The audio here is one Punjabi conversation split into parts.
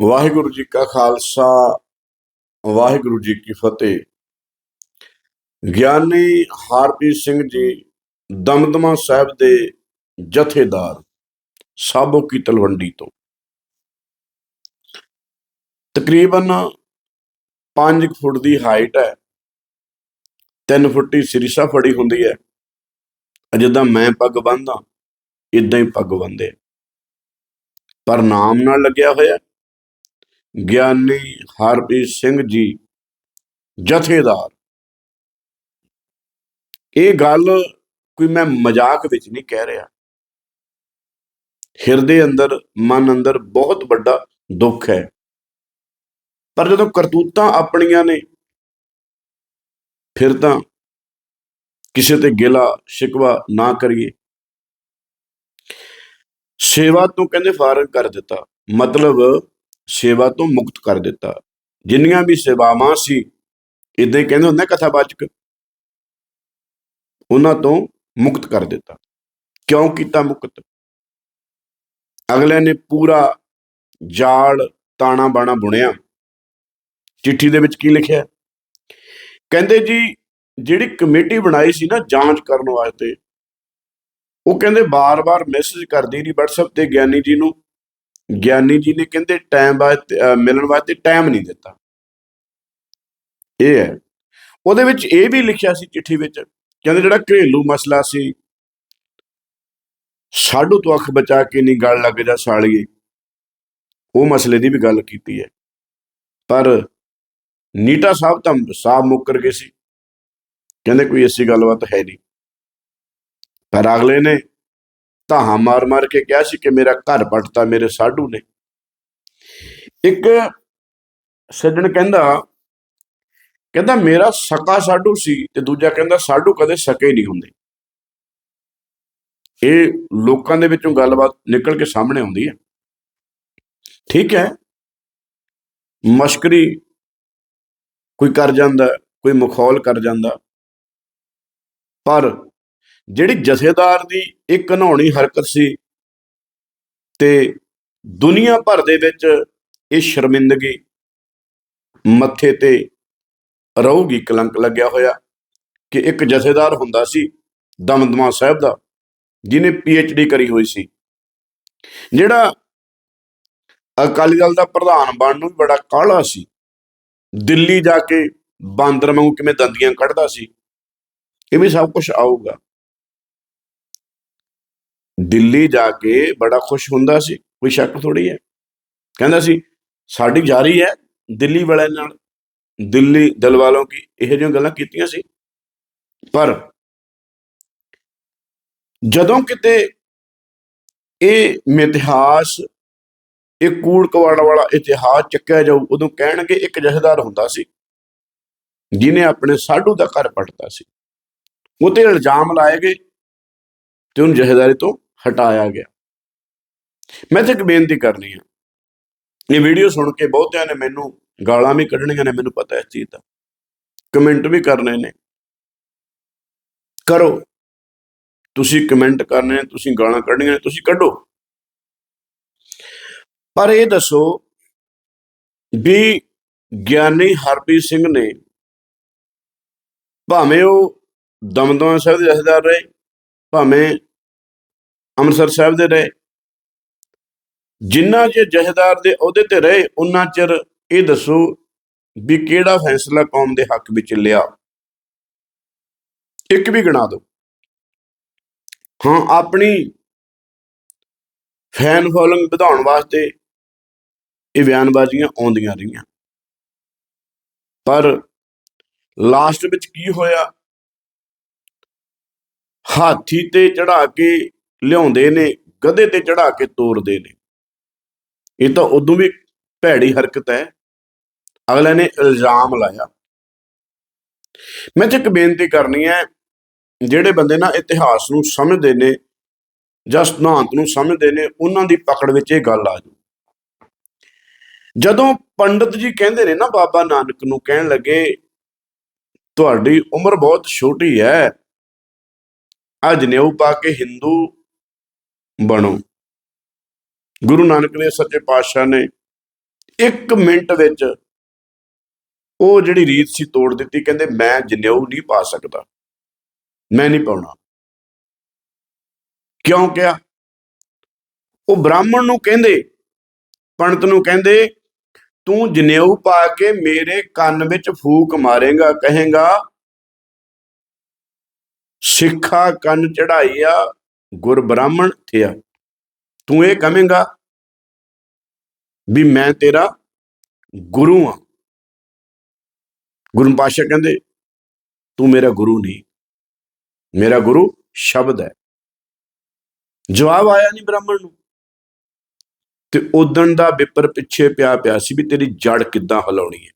ਵਾਹਿਗੁਰੂ ਜੀ ਕਾ ਖਾਲਸਾ, ਵਾਹਿਗੁਰੂ ਜੀ ਕੀ ਫਤਿਹ। ਗਿਆਨੀ ਹਰਪ੍ਰੀਤ ਸਿੰਘ ਜੀ, ਦਮਦਮਾ ਸਾਹਿਬ ਦੇ ਜਥੇਦਾਰ ਸਾਬੋ ਕੀ ਤਲਵੰਡੀ ਤੋਂ। ਤਕਰੀਬਨ 5 ਫੁੱਟ ਦੀ ਹਾਈਟ ਹੈ। 3 ਫੁੱਟ ਦੀ ਸਿਰਸਾ ਫੜੀ ਹੁੰਦੀ ਹੈ। ਜਿੱਦਾਂ ਮੈਂ ਪੱਗ ਬੰਨਦਾ ਇਦਾਂ ਹੀ ਪੱਗ ਬੰਨਦੇ। ਪਰ ਨਾਮ ਨਾਲ ਲੱਗਿਆ ਹੋਇਆ। ਗਿਆਨੀ ਹਰਪ੍ਰੀਤ ਸਿੰਘ ਜੀ ਜਥੇਦਾਰ। ਇਹ ਗੱਲ ਕੋਈ ਮੈਂ ਮਜ਼ਾਕ ਵਿੱਚ ਨਹੀਂ ਕਹਿ ਰਿਹਾ। ਹਿਰਦੇ ਅੰਦਰ, ਮਨ ਅੰਦਰ ਬਹੁਤ ਵੱਡਾ ਦੁੱਖ ਹੈ। ਪਰ ਜਦੋਂ ਕਰਤੂਤਾਂ ਆਪਣੀਆਂ ਨੇ, ਫਿਰ ਤਾਂ ਕਿਸੇ ਤੇ ਗਿਲਾ ਸ਼ਿਕਵਾ ਨਾ ਕਰੀਏ। ਸੇਵਾ ਤੋਂ ਕਹਿੰਦੇ ਫਾਰਗ ਕਰ ਦਿੱਤਾ। ਮਤਲਬ ਸੇਵਾ ਤੋਂ ਮੁਕਤ ਕਰ ਦਿੱਤਾ। ਜਿੰਨੀਆਂ ਵੀ ਸੇਵਾਵਾਂ ਸੀ ਇਦਾਂ ਹੀ ਕਹਿੰਦੇ ਹੁੰਦੇ ਕਥਾਵਾਚਕ। ਉਹਨਾਂ ਤੋਂ ਮੁਕਤ ਕਰ ਦਿੱਤਾ। ਕਿਉਂ ਕੀਤਾ ਮੁਕਤ? ਅਗਲੇ ਨੇ ਪੂਰਾ ਜਾਲ ਤਾਣਾ ਬਾਣਾ ਬੁਣਿਆ। ਚਿੱਠੀ ਦੇ ਵਿੱਚ ਕੀ ਲਿਖਿਆ? ਕਹਿੰਦੇ ਜੀ, ਜਿਹੜੀ ਕਮੇਟੀ ਬਣਾਈ ਸੀ ਨਾ ਜਾਂਚ ਕਰਨ ਵਾਸਤੇ, ਉਹ ਕਹਿੰਦੇ ਬਾਰ-ਬਾਰ ਮੈਸੇਜ ਕਰਦੀ ਰਹੀ। WhatsApp ਤੇ ਗਿਆਨੀ ਜੀ ਨੂੰ ਗਿਆਨੀ ਜੀ ਨੇ ਕਹਿੰਦੇ ਟਾਈਮ ਵਾਸਤੇ ਮਿਲਣ ਵਾਸਤੇ ਟਾਈਮ ਨਹੀਂ ਦਿੱਤਾ। ਇਹ ਹੈ। ਉਹਦੇ ਵਿੱਚ ਇਹ ਵੀ ਲਿਖਿਆ ਸੀ ਚਿੱਠੀ ਵਿੱਚ, ਕਹਿੰਦੇ ਜਿਹੜਾ ਘਰੇਲੂ ਮਸਲਾ ਸੀ, ਸਾਡੂ ਤੋਂ ਅੱਖ ਬਚਾ ਕੇ ਨਹੀਂ ਗੱਲ ਲੱਗ ਜਾ ਸਾਲੀਏ। ਉਹ ਮਸਲੇ ਦੀ ਵੀ ਗੱਲ ਕੀਤੀ ਹੈ। ਪਰ ਨੀਟਾ ਸਾਹਿਬ ਤਾਂ ਸਾਫ਼ ਮੁੱਕਰ ਗਏ ਸੀ। ਕਹਿੰਦੇ ਕੋਈ ਐਸੀ ਗੱਲਬਾਤ ਹੈ ਨਹੀਂ। ਪਰ ਅਗਲੇ ਨੇ ਧਾਹਾਂ ਮਾਰ ਮਾਰ ਕੇ ਕਿਹਾ ਸੀ ਕਿ ਮੇਰਾ ਘਰ ਪਟਤਾ, ਮੇਰੇ ਸਾਡੂ ਨੇ। ਇੱਕ ਸੱਜਣ ਕਹਿੰਦਾ ਕਹਿੰਦਾ ਮੇਰਾ ਸਕਾ ਸਾਡੂ ਸੀ ਤੇ ਦੂਜਾ ਕਹਿੰਦਾ ਸਾਡੂ ਕਦੇ ਸਕੇ ਨਹੀਂ ਹੁੰਦੇ। ਇਹ ਲੋਕਾਂ ਦੇ ਵਿੱਚੋਂ ਗੱਲਬਾਤ ਨਿਕਲ ਕੇ ਸਾਹਮਣੇ ਆਉਂਦੀ ਹੈ। ਠੀਕ ਹੈ। ਮਸ਼ਕਰੀ ਕੋਈ ਕਰ ਜਾਂਦਾ, ਕੋਈ ਮਖੌਲ ਕਰ ਜਾਂਦਾ, ਪਰ ਜਿਹੜੀ ਜਥੇਦਾਰ ਦੀ ਇੱਕ ਘਨੌਣੀ ਹਰਕਤ ਸੀ ਤੇ ਦੁਨੀਆ ਭਰ ਦੇ ਵਿੱਚ ਇਹ ਸ਼ਰਮਿੰਦਗੀ ਮੱਥੇ ਤੇ ਰਹੂਗੀ, ਕਲੰਕ ਲੱਗਿਆ ਹੋਇਆ ਕਿ ਇੱਕ ਜਥੇਦਾਰ ਹੁੰਦਾ ਸੀ ਦਮਦਮਾ ਸਾਹਿਬ ਦਾ, ਜਿਹਨੇ ਡੀ ਕਰੀ ਹੋਈ ਸੀ। ਜਿਹੜਾ ਅਕਾਲੀ ਦਲ ਦਾ ਪ੍ਰਧਾਨ ਬਣਨ ਨੂੰ ਵੀ ਬੜਾ ਕਾਹਲਾ ਸੀ, ਦਿੱਲੀ ਜਾ ਕੇ ਬਾਂਦਰ ਵਾਂਗੂ ਕਿਵੇਂ ਦੰਦੀਆਂ ਕੱਢਦਾ ਸੀ, ਇਹ ਵੀ ਸਭ ਕੁਝ ਆਊਗਾ। ਦਿੱਲੀ ਜਾ ਕੇ ਬੜਾ ਖੁਸ਼ ਹੁੰਦਾ ਸੀ, ਕੋਈ ਸ਼ੱਕ ਥੋੜੀ ਹੈ। ਕਹਿੰਦਾ ਸੀ, ਸਾਡੀ ਜਾਰੀ ਹੈ ਦਿੱਲੀ ਵਾਲਿਆਂ ਨਾਲ। ਦਿੱਲੀ ਦਲਵਾਲੋਂ ਕੀ ਇਹੋ ਜਿਹੀਆਂ ਗੱਲਾਂ ਕੀਤੀਆਂ ਸੀ? ਪਰ ਜਦੋਂ ਕਿਤੇ ਇਹ ਮਿਥਿਹਾਸ, ਇਹ ਕੂੜ ਕਵਾੜ ਵਾਲਾ ਇਤਿਹਾਸ ਚੱਕਿਆ ਜਾਊ, ਉਦੋਂ ਕਹਿਣਗੇ ਇੱਕ ਜਥੇਦਾਰ ਹੁੰਦਾ ਸੀ ਜਿਨੇ ਆਪਣੇ ਸਾਡੂ ਦਾ ਘਰ ਪਟਦਾ ਸੀ। ਉਹ ਤੇ ਇਲਜ਼ਾਮ ਲਾਏ ਗਏ ਤੇ ਉਹਨੂੰ ਜਥੇਦਾਰੀ ਤੋਂ ਹਟਾਇਆ ਗਿਆ। ਮੈਂ ਤੇ ਇੱਕ ਬੇਨਤੀ ਕਰਨੀ ਹੈ ਇਹ ਵੀਡੀਓ ਸੁਣ ਕੇ ਬਹੁਤਿਆਂ ਨੇ ਮੈਨੂੰ ਗਾਲਾਂ ਵੀ ਕੱਢਣੀਆਂ ਨੇ, ਮੈਨੂੰ ਪਤਾ ਇਸ ਚੀਜ਼ ਦਾ। ਕਮੈਂਟ ਵੀ ਕਰਨੇ ਨੇ। ਕਰੋ। ਤੁਸੀਂ ਕਮੈਂਟ ਕਰਨੇ ਨੇ, ਤੁਸੀਂ ਗਾਲਾਂ ਕੱਢਣੀਆਂ ਨੇ, ਤੁਸੀਂ ਕੱਢੋ। ਪਰ ਇਹ ਦੱਸੋ ਵੀ ਗਿਆਨੀ ਹਰਪ੍ਰੀਤ ਸਿੰਘ ਨੇ ਭਾਵੇਂ ਉਹ ਦਮਦਮਾ ਸਾਹਿਬ ਦੇ ਜਥੇਦਾਰ ਰਹੇ, ਭਾਵੇਂ ਅੰਮ੍ਰਿਤਸਰ ਸਾਹਿਬ ਦੇ ਰਹੇ। ਜਿੰਨਾ ਚਿਰ ਜਥੇਦਾਰ ਦੇ ਅਹੁਦੇ ਤੇ ਰਹੇ ਉਹਨਾਂ ਚਿਰ ਇਹ ਦੱਸੋ ਵੀ ਕਿਹੜਾ ਫੈਸਲਾ ਕੌਮ ਦੇ ਹੱਕ ਵਿੱਚ ਲਿਆ। ਇੱਕ ਵੀ ਗਿਣਾ ਦਿਓ। ਹਾਂ, ਆਪਣੀ ਫੈਨ ਫੋਲੋਇੰਗ ਵਧਾਉਣ ਵਾਸਤੇ ਇਹ ਬਿਆਨਬਾਜ਼ੀਆਂ ਆਉਂਦੀਆਂ ਰਹੀਆਂ। ਪਰ ਲਾਸਟ ਵਿੱਚ ਕੀ ਹੋਇਆ? ਹਾਥੀ ਤੇ ਚੜਾ ਕੇ ਲਿਆਉਂਦੇ ਨੇ, ਗਧੇ ਤੇ ਚੜਾ ਕੇ ਤੋਰਦੇ ਨੇ। ਇਹ ਤਾਂ ਉਦੋਂ ਵੀ ਭੈੜੀ ਹਰਕਤ ਹੈ। ਅਗਲੇ ਨੇ ਇਲਜ਼ਾਮ ਲਾਇਆ। ਮੈਂ ਤੇ ਇੱਕ ਬੇਨਤੀ ਕਰਨੀ ਹੈ, ਜਿਹੜੇ ਬੰਦੇ ਨਾ ਇਤਿਹਾਸ ਨੂੰ ਸਮਝਦੇ ਨੇ ਜਾਂ ਸਿਧਾਂਤ ਨੂੰ ਸਮਝਦੇ ਨੇ, ਉਹਨਾਂ ਦੀ ਪਕੜ ਵਿੱਚ ਇਹ ਗੱਲ ਆ ਜੂ ਜਦੋਂ ਪੰਡਤ ਜੀ ਕਹਿੰਦੇ ਨੇ ਨਾ ਬਾਬਾ ਨਾਨਕ ਨੂੰ ਕਹਿਣ ਲੱਗੇ, ਤੁਹਾਡੀ ਉਮਰ ਬਹੁਤ ਛੋਟੀ ਹੈ, ਅੱਜ ਨਿਉ ਪਾ ਕੇ ਹਿੰਦੂ ਬਣੋ। ਗੁਰੂ ਨਾਨਕ ਨੇ ਸੱਚੇ ਪਾਤਸ਼ਾਹ ਨੇ ਇੱਕ ਮਿੰਟ ਵਿੱਚ ਉਹ ਜਿਹੜੀ ਰੀਤ ਸੀ ਤੋੜ ਦਿੱਤੀ। ਕਹਿੰਦੇ, ਮੈਂ ਜਨੇਊ ਨਹੀਂ ਪਾ ਸਕਦਾ। ਮੈਂ ਨਹੀਂ ਪਾਉਣਾ। ਕਿਉਂ ਕਿਹਾ? ਉਹ ਬ੍ਰਾਹਮਣ ਨੂੰ ਕਹਿੰਦੇ, ਪੰਡਤ ਨੂੰ ਕਹਿੰਦੇ, ਤੂੰ ਜਨੇਊ ਪਾ ਕੇ ਮੇਰੇ ਕੰਨ ਵਿੱਚ ਫੂਕ ਮਾਰੇਗਾ, ਕਹੇਗਾ, ਸਿੱਖਾ ਕੰਨ ਚੜਾਈਆ ਗੁਰ ਬ੍ਰਾਹਮਣ ਥਿਆ। ਤੂੰ ਇਹ ਕਹੇਂਗਾ ਵੀ ਮੈਂ ਤੇਰਾ ਗੁਰੂ ਆ ਗੁਰੂ ਪਾਸ਼ਾ ਕਹਿੰਦੇ, ਤੂੰ ਮੇਰਾ ਗੁਰੂ ਨਹੀਂ। ਮੇਰਾ ਗੁਰੂ ਸ਼ਬਦ ਹੈ। ਜਵਾਬ ਆਇਆ ਨਹੀਂ ਬ੍ਰਾਹਮਣ ਨੂੰ। ਤੇ ਉਦਣ ਦਾ ਵਿਪਰ ਪਿੱਛੇ ਪਿਆ ਪਿਆ ਸੀ ਵੀ ਤੇਰੀ ਜੜ ਕਿੱਦਾਂ ਹਿਲਾਉਣੀ ਹੈ।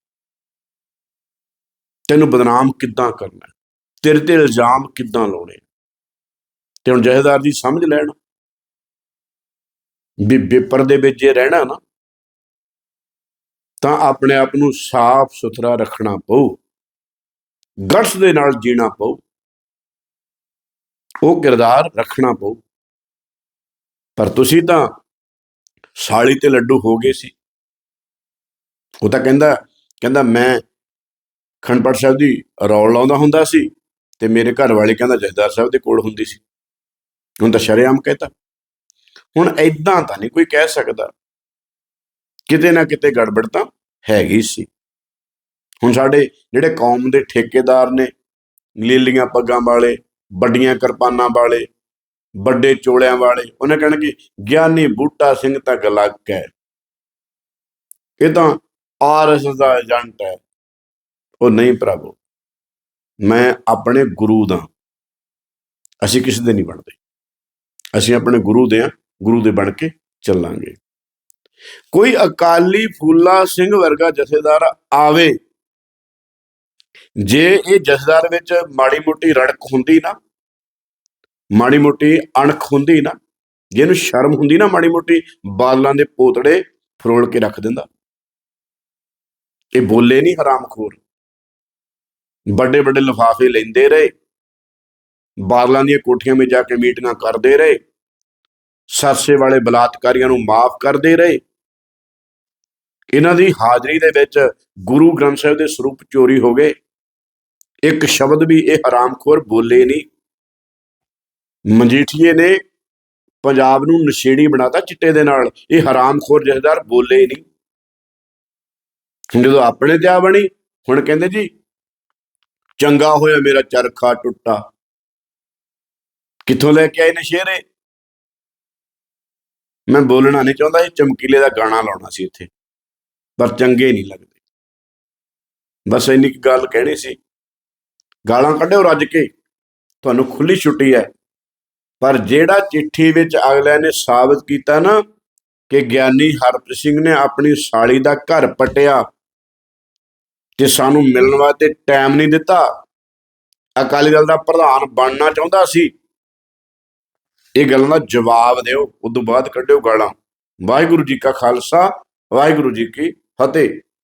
ਤੈਨੂੰ ਬਦਨਾਮ ਕਿੱਦਾਂ ਕਰਨਾ ਤੇਰੇ ਤੇ ਇਲਜ਼ਾਮ ਕਿੱਦਾਂ ਲਾਉਣੇ ਤੇ ਹੁਣ ਜਹੇਦਾਰ ਜੀ ਸਮਝ ਲੈਣ ਵੀ ਵਿਪਰ ਦੇ ਵਿੱਚ ਜੇ ਰਹਿਣਾ ਨਾ, ਤਾਂ ਆਪਣੇ ਆਪ ਨੂੰ ਸਾਫ਼ ਸੁਥਰਾ ਰੱਖਣਾ ਪਊ ਗਟਸ ਦੇ ਨਾਲ ਜੀਣਾ ਪਊ, ਉਹ ਕਿਰਦਾਰ ਰੱਖਣਾ ਪਊ। ਪਰ ਤੁਸੀਂ ਤਾਂ ਸਾਲੀ ਤੇ ਲੱਡੂ ਹੋ ਗਏ ਸੀ। ਉਹ ਤਾਂ ਕਹਿੰਦਾ ਕਹਿੰਦਾ ਮੈਂ ਖੰਡਪੜ ਸਾਹਿਬ ਦੀ ਰੌਲ ਲਾਉਂਦਾ ਹੁੰਦਾ ਸੀ ਤੇ ਮੇਰੇ ਘਰ ਵਾਲੇ ਕਹਿੰਦਾ ਜਥੇਦਾਰ ਸਾਹਿਬ ਦੇ ਕੋਲ ਹੁੰਦੀ ਸੀ। ਹੁਣ ਤਾਂ ਸ਼ਰੇਆਮ ਕਹਤਾ। ਹੁਣ ਐਦਾਂ ਤਾਂ ਨਹੀਂ ਕੋਈ ਕਹਿ ਸਕਦਾ। ਕਿਤੇ ਨਾ ਕਿਤੇ ਗੜਬੜ ਤਾਂ ਹੈਗੀ ਸੀ। ਹੁਣ ਸਾਡੇ ਜਿਹੜੇ ਕੌਮ ਦੇ ਠੇਕੇਦਾਰ ਨੇ ਲੀਲੀਆਂ ਪੱਗਾਂ ਵਾਲੇ, ਵੱਡੀਆਂ ਕਿਰਪਾਨਾਂ ਵਾਲੇ, ਵੱਡੇ ਚੋਲਿਆਂ ਵਾਲੇ, ਉਹਨੇ ਕਹਿਣਗੇ ਗਿਆਨੀ ਬੂਟਾ ਸਿੰਘ ਤਾਂ ਗਲੱਕ ਹੈ ਇਹ ਤਾਂ ਆਰਐਸ ਦਾ ਏਜੰਟ ਹੈ। ਉਹ ਨਹੀਂ ਪ੍ਰਭੂ, ਮੈਂ ਆਪਣੇ ਗੁਰੂ ਦਾ। ਅਸੀਂ ਕਿਸੇ ਦੇ ਨਹੀਂ ਬਣਦੇ। ਅਸੀਂ ਆਪਣੇ ਗੁਰੂ ਦੇ ਆ ਗੁਰੂ ਦੇ ਬਣ ਕੇ ਚੱਲਾਂਗੇ। ਕੋਈ ਅਕਾਲੀ ਫੂਲਾ ਸਿੰਘ ਵਰਗਾ ਜਥੇਦਾਰ ਆਵੇ, ਜੇ ਇਹ ਜਥੇਦਾਰ ਵਿੱਚ ਮਾੜੀ ਮੋਟੀ ਰੜਕ ਹੁੰਦੀ ਨਾ, ਮਾੜੀ ਮੋਟੀ ਅਣਖ ਹੁੰਦੀ ਨਾ, ਜੇ ਸ਼ਰਮ ਹੁੰਦੀ ਨਾ ਮਾੜੀ ਮੋਟੀ ਬਾਲਾਂ ਦੇ ਪੋਤੜੇ ਫਰੋਲ ਕੇ ਰੱਖ ਦਿੰਦਾ। ਇਹ ਬੋਲੇ ਨਹੀਂ ਹਰਾਮਖੋਰ। ਵੱਡੇ ਵੱਡੇ ਲਿਫਾਫੇ ਲੈਂਦੇ ਰਹੇ। ਬਾਦਲਾਂ ਦੀਆਂ ਕੋਠੀਆਂ ਵਿੱਚ ਜਾ ਕੇ ਮੀਟਿੰਗਾਂ ਕਰਦੇ ਰਹੇ। ਸਰਸੇ ਵਾਲੇ ਬਲਾਤਕਾਰੀਆਂ ਨੂੰ ਮਾਫ ਕਰਦੇ ਰਹੇ। ਇਹਨਾਂ ਦੀ ਹਾਜ਼ਰੀ ਦੇ ਵਿੱਚ ਗੁਰੂ ਗ੍ਰੰਥ ਸਾਹਿਬ ਦੇ ਸਰੂਪ ਚੋਰੀ ਹੋ ਗਏ। ਇੱਕ ਸ਼ਬਦ ਵੀ ਇਹ ਹਰਾਮਖੋਰ ਬੋਲੇ ਨਹੀਂ। ਮਜੀਠੀਏ ਨੇ ਪੰਜਾਬ ਨੂੰ ਨਸ਼ੇੜੀ ਬਣਾਤਾ ਚਿੱਟੇ ਦੇ ਨਾਲ। ਇਹ ਹਰਾਮਖੋਰ ਜਥੇਦਾਰ ਬੋਲੇ ਨਹੀਂ। ਜਦੋਂ ਆਪਣੇ ਤੇ ਆ ਬਣੀ, ਹੁਣ ਕਹਿੰਦੇ ਜੀ, ਚੰਗਾ ਹੋਇਆ ਮੇਰਾ ਚਰਖਾ ਟੁੱਟਾ। ਕਿੱਥੋਂ ਲੈ ਕੇ ਆਏ ਨੇ ਨਸ਼ੇਰੇ ਮੈਂ ਬੋਲਣਾ ਨਹੀਂ ਚਾਹੁੰਦਾ ਇਹ ਚਮਕੀਲੇ ਦਾ ਗਾਣਾ ਲਾਉਣਾ ਸੀ ਇੱਥੇ। ਪਰ ਚੰਗੇ ਨਹੀਂ ਲੱਗਦੇ। ਬਸ ਇੰਨੀ ਕੁ ਗੱਲ ਕਹਿਣੀ ਸੀ। ਗਾਲਾਂ ਕੱਢਿਓ ਰੱਜ ਕੇ। ਤੁਹਾਨੂੰ ਖੁੱਲੀ ਛੁੱਟੀ ਹੈ। ਪਰ ਜਿਹੜਾ ਚਿੱਠੀ ਵਿੱਚ ਅਗਲੇ ਨੇ ਸਾਬਤ ਕੀਤਾ ਨਾ, ਕਿ ਗਿਆਨੀ ਹਰਪ੍ਰੀਤ ਸਿੰਘ ਨੇ ਆਪਣੀ ਸਾਲੀ ਦਾ ਘਰ ਪਟਿਆ, ਤੇ ਸਾਨੂੰ ਮਿਲਣ ਵਾਸਤੇ ਟਾਈਮ ਨਹੀਂ ਦਿੱਤਾ, ਅਕਾਲੀ ਦਲ ਦਾ ਪ੍ਰਧਾਨ ਬਣਨਾ ਚਾਹੁੰਦਾ ਸੀ। ਇਹ ਗੱਲਾਂ ਦਾ ਜਵਾਬ ਦਿਓ ਉਦੋਂ ਬਾਅਦ ਕੱਢਿਓ ਗਾਲਾਂ। ਵਾਹਿਗੁਰੂ ਜੀ ਕਾ ਖਾਲਸਾ, ਵਾਹਿਗੁਰੂ ਜੀ ਕੀ ਫਤਿਹ।